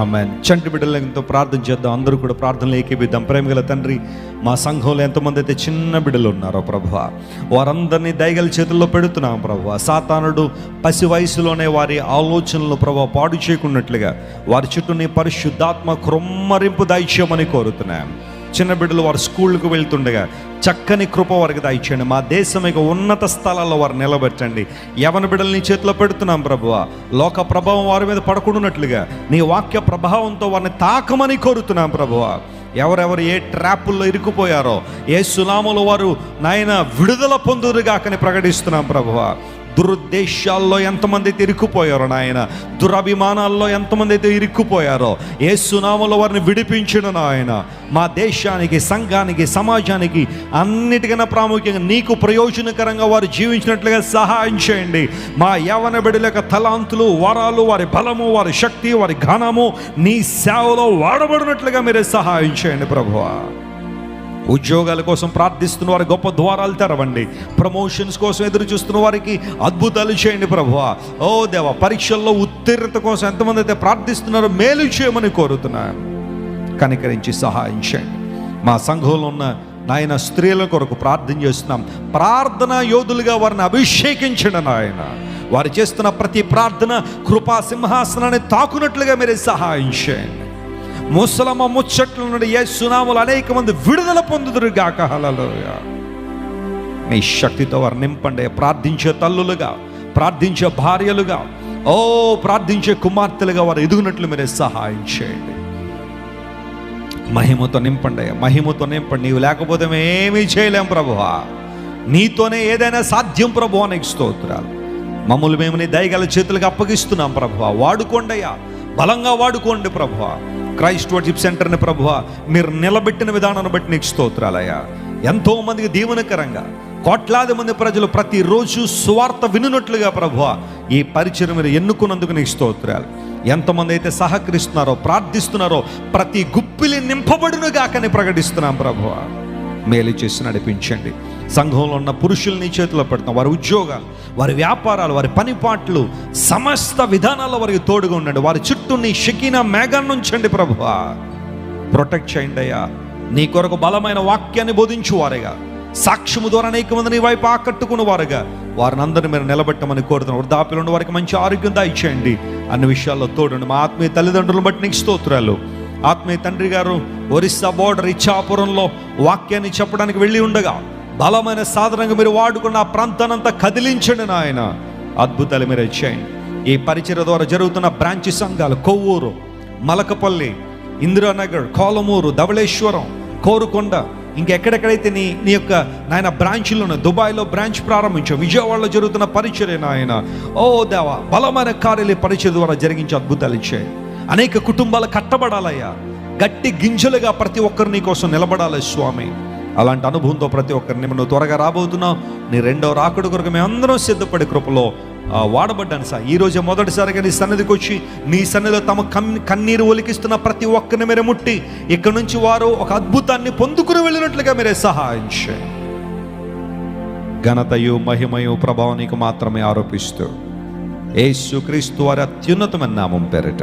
ఆమె చంటి బిడ్డలతో ప్రార్థన చేద్దాం. అందరూ కూడా ప్రార్థనలు ఏకీపిద్దాం ప్రేమగల తండ్రి మా సంఘంలో ఎంతమంది అయితే చిన్న బిడ్డలు ఉన్నారో ప్రభు వారందరినీ దయగల చేతుల్లో పెడుతున్నాం ప్రభు సాతానుడు పసి వయసులోనే వారి ఆలోచనలు ప్రభు పాడు చేయకున్నట్లుగా వారి చుట్టూ నీ పరిశుద్ధాత్మ క్రొమ్మరింపు దైత్యమని కోరుతున్నాం. చిన్న బిడ్డలు వారు స్కూళ్ళకు వెళ్తుండగా చక్కని కృప వారికి దయచేయండి. మా దేశం యొక్క ఉన్నత స్థలాల్లో వారు నిలబెట్టండి. యవన బిడ్డల్ని చేతిలో పెడుతున్నాం ప్రభువ. లోక ప్రభావం వారి మీద పడకుండానట్లుగా నీ వాక్య ప్రభావంతో వారిని తాకమని కోరుతున్నాం ప్రభువ. ఎవరెవరు ఏ ట్రాపుల్లో ఇరుక్కుపోయారో ఏ సునాములు వారు నాయన విడుదల పొందురుగాకని ప్రకటిస్తున్నాం ప్రభువ. దురుద్దేశాల్లో ఎంతమంది అయితే ఇరుక్కుపోయారో నాయన? దురభిమానాల్లో ఎంతమంది అయితే ఇరుక్కుపోయారో ఏ సునామలో వారిని విడిపించిన నాయన. మా దేశానికి సంఘానికి సమాజానికి అన్నిటికన్నా ప్రాముఖ్యంగా నీకు ప్రయోజనకరంగా వారు జీవించినట్లుగా సహాయం చేయండి. మా యవన బిడ్డల యొక్క తలాంతులు వరాలు వారి బలము వారి శక్తి వారి ఘనము నీ సేవలో వాడబడినట్లుగా మీరే సహాయం చేయండి ప్రభువా. ఉద్యోగాల కోసం ప్రార్థిస్తున్న వారి గొప్ప ద్వారాలు తెరవండి. ప్రమోషన్స్ కోసం ఎదురు చూస్తున్న వారికి అద్భుతాలు చేయండి ప్రభు ఓ దేవ పరీక్షల్లో ఉత్తీర్ణత కోసం ఎంతమంది అయితే ప్రార్థిస్తున్నారో మేలు చేయమని కోరుతున్నాను. కనికరించి సహాయం చేయండి. మా సంఘంలో ఉన్న నాయన స్త్రీల కొరకు ప్రార్థన చేస్తున్నాం. ప్రార్థన యోధులుగా వారిని అభిషేకించండి నాయన. వారు చేస్తున్న ప్రతి ప్రార్థన కృపా సింహాసనాన్ని తాకునట్లుగా మీరే సహాయం చేయండి. ముసలమ్మ ముచ్చట్లు నుండి ఏ సునాములు అనేక మంది విడుదల పొందుదురు గాక హలలుగా మీ శక్తితో వారు నింపండి ప్రార్థించే తల్లులుగా ప్రార్థించే భార్యలుగా ఓ ప్రార్థించే కుమార్తెలుగా వారు ఎదుగునట్లు మీరే సహాయం చేయండి. మహిమతో నింపండి మహిమతో నింపండి. నీవు లేకపోతే మేము ఏమీ చేయలేం ప్రభువా. నీతోనే ఏదైనా సాధ్యం ప్రభు అనేక స్తోత్రాలు. మమ్మల్ని మేము నీ దయగల చేతులకు అప్పగిస్తున్నాం ప్రభువా. వాడుకోండి అయ్యా. బలంగా వాడుకోండి ప్రభువ. క్రైస్ట్ వర్షిప్ సెంటర్ని ప్రభువ మీరు నిలబెట్టిన విధానాన్ని బట్టి నీకు స్తోత్రాలయ్యా ఎంతో మందికి దీవెనకరంగా కోట్లాది మంది ప్రజలు ప్రతిరోజు స్వార్థ వినున్నట్లుగా ప్రభువ ఈ పరిచయం మీరు ఎన్నుకున్నందుకు నీకు స్తోత్రాలు. ఎంతమంది అయితే సహకరిస్తున్నారో ప్రార్థిస్తున్నారో ప్రతి గుప్పిలి నింపబడునుగాకని ప్రకటిస్తున్నాం ప్రభువ. మేలు చేసి నడిపించండి. సంఘంలో ఉన్న పురుషుల్ని చేతిలో పెడతాం. వారి ఉద్యోగాలు వారి వ్యాపారాలు వారి పనిపాట్లు సమస్త విధానాల్లో వారికి తోడుగా ఉండండి. వారి చుట్టూ నీ షకిన మేఘాన్ని ఉంచండి ప్రభువా. ప్రొటెక్ట్ చేయండి అయ్యా. నీ కొరకు బలమైన వాక్యాన్ని బోధించు వారుగా సాక్ష్యము ద్వారా అనేక మంది నీ వైపు ఆకట్టుకున్న వారుగా వారిని అందరిని మీరు నిలబెట్టమని కోరుతున్నాం. వృద్ధాప్యులు ఉన్న వారికి మంచి ఆరోగ్యం దయచేయండి అన్ని విషయాల్లో తోడండి. మా ఆత్మీయ తల్లిదండ్రులను బట్టి నీకు స్తోత్రాలు. ఆత్మీయ తండ్రి గారు ఒరిస్సా బోర్డర్ ఇచ్చాపురంలో వాక్యాన్ని చెప్పడానికి వెళ్ళి ఉండగా బలమైన సాధనంగా మీరు వాడుకున్న ఆ ప్రాంతానంతా కదిలించండి నాయన. అద్భుతాలు మీరు ఇచ్చేయండి. ఈ పరిచయ ద్వారా జరుగుతున్న బ్రాంచ్ సంఘాలు కొవ్వూరు మలకపల్లి ఇందిరానగర్ కోలమూరు ధవళేశ్వరం కోరుకొండ ఇంకెక్కడెక్కడైతే నీ నీ యొక్క నాయన బ్రాంచ్లను దుబాయ్లో బ్రాంచ్ ప్రారంభించాం విజయవాడలో జరుగుతున్న పరిచయ నాయన. ఓ దేవా బలమైన కార్యాలయ పరిచయ ద్వారా జరిగించే అద్భుతాలు ఇచ్చాయి అనేక కుటుంబాలు కట్టబడాలయ్యా. గట్టి గింజలుగా ప్రతి ఒక్కరు నీ కోసం నిలబడాలి స్వామి. అలాంటి అనుభవంతో ప్రతి ఒక్కరిని నువ్వు త్వరగా రాబోతున్నావు నీ రెండో రాకడు కొరకు మేము అందరం సిద్ధపడి కృపలో వాడబడ్డాను సార్. ఈ రోజే మొదటిసారిగా నీ సన్నిధికి వచ్చి నీ సన్నిధిలో తమ కన్ కన్నీరు ఒలికిస్తున్న ప్రతి ఒక్కరిని మీరే ముట్టి ఇక్కడ నుంచి వారు ఒక అద్భుతాన్ని పొందుకుని వెళ్ళినట్లుగా మీరే సహాయం చేయండి ఘనతయు మహిమయు ప్రభావం నీకు మాత్రమే ఆరోపిస్తూ ఏసుక్రీస్తు వారి అత్యున్నతమైన నామం పేరిట.